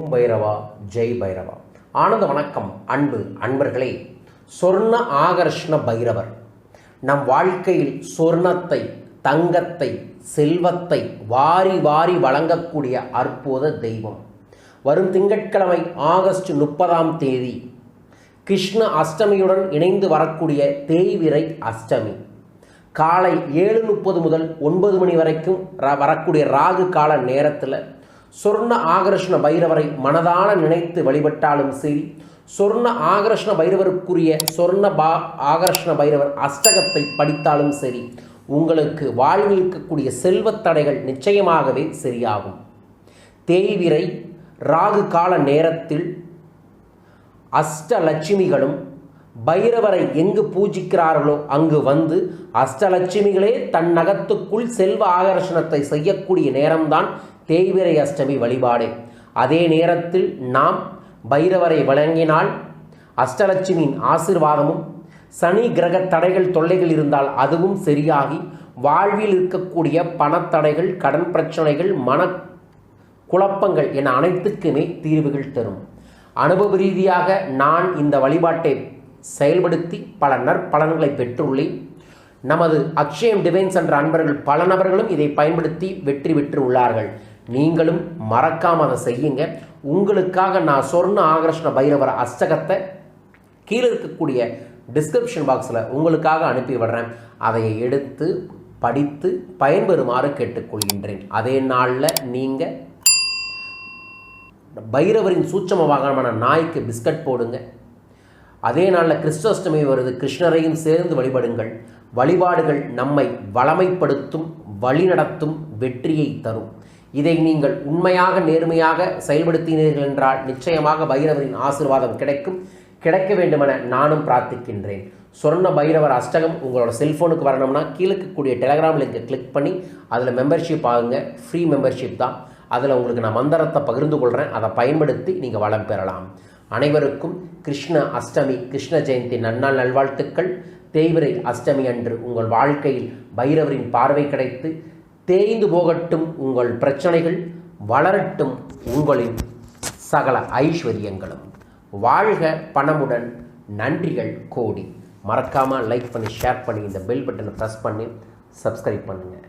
ஓம் பைரவா ஜெய் பைரவா. ஆனந்த வணக்கம் அன்பு அன்பர்களே. சொர்ண ஆகர்ஷ்ண பைரவர். நம் வாழ்க்கையில் சொர்ணத்தை தங்கத்தை செல்வத்தை வாரி வாரி வழங்கக்கூடிய அற்புத தெய்வம். வரும் திங்கட்கிழமை ஆகஸ்ட் முப்பதாம் தேதி கிருஷ்ண அஷ்டமியுடன் இணைந்து வரக்கூடிய தேய்விரை அஷ்டமி. காலை ஏழு முப்பது முதல் ஒன்பது மணி வரைக்கும் ர- வரக்கூடிய ராகு கால நேரத்தில் சொர்ண ஆகர்ஷ்ண பைரவரை மனதான நினைத்து வழிபட்டாலும் சரி சொர்ண ஆகர்ஷ்ண பைரவருக்குரிய சொர்ண பா ஆகர்ஷ்ண பைரவர் அஷ்டகத்தை படித்தாலும் சரி உங்களுக்கு வாழ்வில் இருக்கக்கூடிய செல்வத் தடைகள் நிச்சயமாகவே சரியாகும். தேய்விரை ராகு கால நேரத்தில் அஷ்டலட்சுமிகளும் பைரவரை எங்கு பூஜிக்கிறார்களோ அங்கு வந்து அஷ்டலட்சுமிகளே தன் நகத்துக்குள் செல்வ ஆகர்ஷணத்தை செய்யக்கூடிய நேரம்தான் தேய்விரை அஷ்டமி வழிபாடு. அதே நேரத்தில் நாம் பைரவரை வழங்கினால் அஷ்டலட்சுமியின் ஆசிர்வாதமும் சனி கிரக தடைகள் தொல்லைகள் இருந்தால் அதுவும் சரியாகி வாழ்வில் இருக்கக்கூடிய பணத்தடைகள் கடன் பிரச்சனைகள் மன குழப்பங்கள் என அனைத்துக்குமே தீர்வுகள் தரும். அனுபவ ரீதியாக நான் இந்த வழிபாட்டை செயல்படுத்தி பல நற்பலன்களை பெற்றுள்ளேன். நமது அக்ஷயம் டிவைன்ஸ் என்ற அன்பர்கள் பல நபர்களும் இதை பயன்படுத்தி வெற்றி பெற்று உள்ளார்கள். நீங்களும் மறக்காமல் அதை செய்யுங்க. உங்களுக்காக நான் சொர்ண ஆகர்ஷ்ண பைரவர் அஷ்டகத்தை கீழே இருக்கக்கூடிய டிஸ்கிரிப்ஷன் பாக்ஸில் உங்களுக்காக அனுப்பி விடுறேன். அதை எடுத்து படித்து பயன்பெறுமாறு கேட்டுக்கொள்கின்றேன். அதே நாளில் நீங்கள் பைரவரின் சூட்சம வாகனமான நாய்க்கு பிஸ்கட் போடுங்க. அதே நாளில் கிறிஸ்டோஷ்டமி வருது கிருஷ்ணரையும் சேர்ந்து வழிபடுங்கள். வழிபாடுகள் நம்மை வளமைப்படுத்தும் வழிநடத்தும் வெற்றியை தரும். இதை நீங்கள் உண்மையாக நேர்மையாக செயல்படுத்தினீர்கள் என்றால் நிச்சயமாக பைரவரின் ஆசீர்வாதம் கிடைக்கும். கிடைக்க வேண்டுமென நானும் பிரார்த்திக்கின்றேன். சொர்ண பைரவர் அஷ்டகம் உங்களோட செல்ஃபோனுக்கு வரணும்னா கீழே இருக்கக்கூடிய டெலகிராம் லிங்கை கிளிக் பண்ணி அதில் மெம்பர்ஷிப் ஆகுங்க ஃப்ரீ மெம்பர்ஷிப் தான். அதில் உங்களுக்கு நான் மந்திரத்தை பகிர்ந்து கொள்கிறேன் அதை பயன்படுத்தி நீங்கள் வளம் பெறலாம். அனைவருக்கும் கிருஷ்ண அஷ்டமி கிருஷ்ண ஜெயந்தி நன்னாள் நல்வாழ்த்துக்கள். தேய்விரை அஷ்டமி அன்று உங்கள் வாழ்க்கையில் பைரவரின் பார்வை கிடைத்து தேய்ந்து போகட்டும் உங்கள் பிரச்சனைகள் வளரட்டும் உங்களின் சகல ஐஸ்வர்யங்களும். வாழ்க பணமுடன் நன்றிகள் கோடி. மறக்காமல் லைக் பண்ணி ஷேர் பண்ணி இந்த பெல் பட்டனை ப்ரெஸ் பண்ணி சப்ஸ்கிரைப் பண்ணுங்கள்